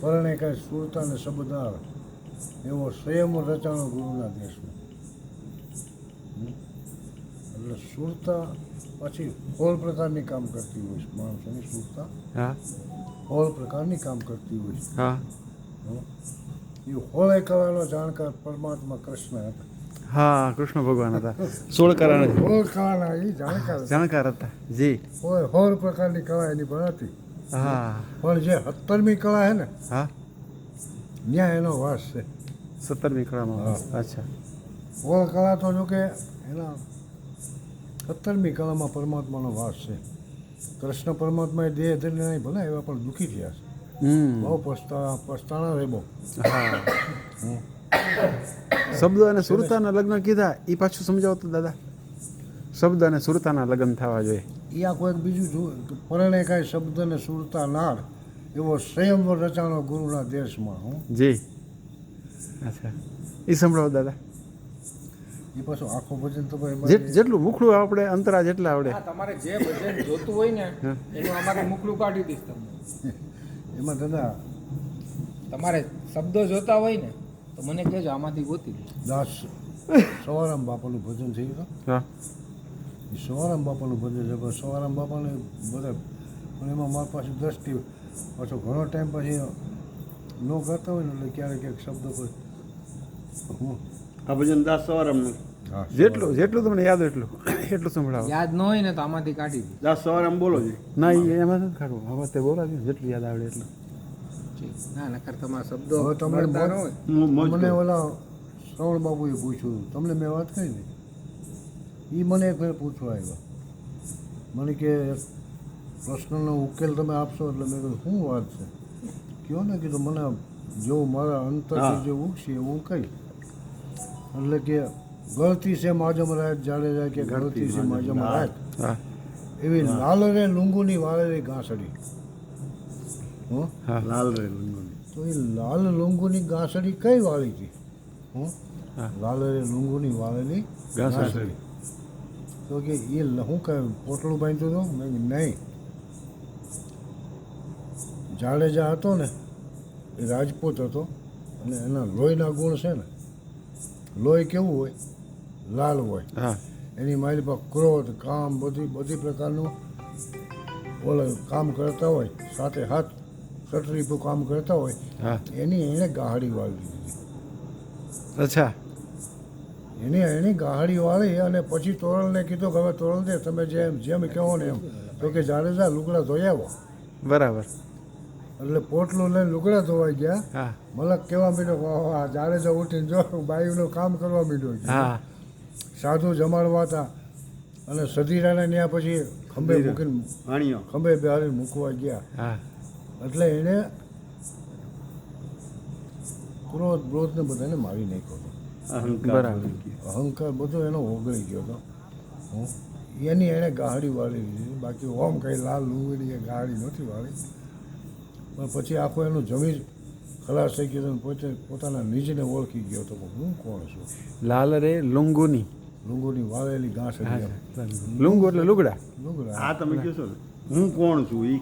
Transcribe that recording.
પરણે કાંઈ સુરતા ને શબ્દાર એવો સંયમ રચાણો ગુરુના દેશમાં. એટલે સુરતા પછી હોલ પ્રકારની કામ કરતી હોય છે. માણસોની સુરતા હોલ પ્રકારની કામ કરતી હોય છે? એ હોળે કળાનો જાણકાર પરમાત્મા કૃષ્ણ હતા. હા કૃષ્ણ ભગવાન હતા. સોળ કરાના સોળ કળાના એ જાણકાર જાણકાર હતા. જી. હોય હોળ પ્રકારની કળા એની પણ હતી હા. પણ જે સત્તરમી કળા છે ને હા. ત્યાં એનો વાસ છે. સત્તરમી કળામાં હા. અચ્છા. ઓળ કળા તો જો કે એના સત્તરમી કળામાં પરમાત્માનો વાસ છે. કૃષ્ણ પરમાત્માએ દેહ ધરીને નહીં ભલે એવા પણ દુઃખી થયા છે. હમ. બહુ પછતા પછતાણા રે બહુ હા શબ્દ અને સુરતાના લગ્ન કીધા એ પાછું સમજાવતો દાદા. શબ્દ અને સુરતાના લગ્ન થવા જોઈએ. એ આ કોઈક બીજું જો પરણે કાંઈ શબ્દ ને સુરતા નાળ એવો સંયમ રચાણો ગુરુના દેશમાં હું. જી. અચ્છા. એ સંભળાવો દાદા. એ પાછું આખો ભજન તો જેટલું મુખડું આપણે અંતરા જેટલા આવડે. તમારે જે ભજન જોતું હોય ને એનું અમારે મુખડું કાઢી દઈશ તમને. એમાં દાદા તમારે શબ્દો જોતા હોય ને તો મને કહેજો આમાંથી ગોતી દાસ. સવારામ બાપાનું ભજન થયું તો હા. સવારામ બાપાનું ભજન છે પણ સવારામ બાપાને બધા પણ એમાં મારી પાસે દ્રષ્ટિ પાછો ઘણો ટાઈમ પછી ન કરતા હોય ને એટલે ક્યારેક ક્યારેક શબ્દ કોઈ હું આ ભજન દાસ સવારામનું. હા, જેટલું જેટલું તમને યાદ એટલું એટલું સંભળાવો. યાદ ન હોય ને તો આમાંથી કાઢી દાસ સવારામ બોલો છે. ના એ એમાં નથી કાઢવું. હવે તે બોલાવી જેટલું યાદ આવડે એટલું. ના નકર તમારા શબ્દો તમને મને ઓલા શ્રવણ બાબુએ પૂછ્યું તમને મેં વાત કરી ને? એ મને એક વાર પૂછવા આવ્યા. મને કે પ્રશ્નનો ઉકેલ તમે આપશો એટલે મેં કીધું શું વાત છે? કયો ને કીધું મને જો મારા અંતરથી. જે ઉગશે એવું હું કહીશ એટલે કે ગળતી છે માજમ રાત જાડેજા કે ગળતી છે માજમ રાત. હા. એવી લાલ રે લુંગુની વાળેલી ઘાસડી. લાલ રે લુંગુની. તો એ લાલ લુંગુની ઘાસડી કઈ વાળી હતી. લાલ રે લુંગુની વાળેલી ઘાસડી. તો કે એ હું કહે પોટલું બાંધ્યું હતું? મેં નહીં. જાડેજા હતો ને એ રાજપૂત હતો અને એના લોહીના ગુણ છે ને લોહી કેવું હોય? લાલ હોય. હા. એની મારી પર ક્રોધ કામ બધી બધી પ્રકારનું ઓલા કામ કરતા હોય સાથે હાથ સટરીપું કામ કરતા હોય હા. એની એણે ગાહડી વાળી દીધી. અચ્છા. એની એની ગાહડી વાળી અને પછી તોરણને કીધું કે હવે તોરણ દે તમે જેમ જેમ કહો ને એમ. તો કે જાડેજા લુગડા ધોઈ આવો. બરાબર. એટલે પોટલું લઈને લુગડા ધોવાઈ ગયા. મલક કહેવા માંડ્યો જાડેજા ઉઠીને જો બાયુનું કામ કરવા માંડ્યો છે. સાધુ જમાડવા હતા. અને સધીરાને ત્યાં પછી ખંભે મૂકીને ખંભે બિહારી મૂકવા ગયા. હા. એટલે એને ક્રોધ બ્રોધને બધાને મારી નાખ્યો અહંકાર અહંકાર બધો એનો ઓગળી ગયો હતો હું? એની એણે ગાહડી વાળી લીધી. બાકી ઓમ કઈ લાલ લુંગડી એ ગાહડી નથી વાળી. પણ પછી આખો એનું જમીન ખલાસ થઈ ગયો હતો પોતે પોતાના નીચને ઓળખી ગયો હતો. હું કોણ છું? લાલ રે લુંગુની. લુંગુની વાળેલી ઘાસ લુંગુ એટલે લુગડા. લુગડા. આ તમે કહેશો ને હું કોણ છું? એ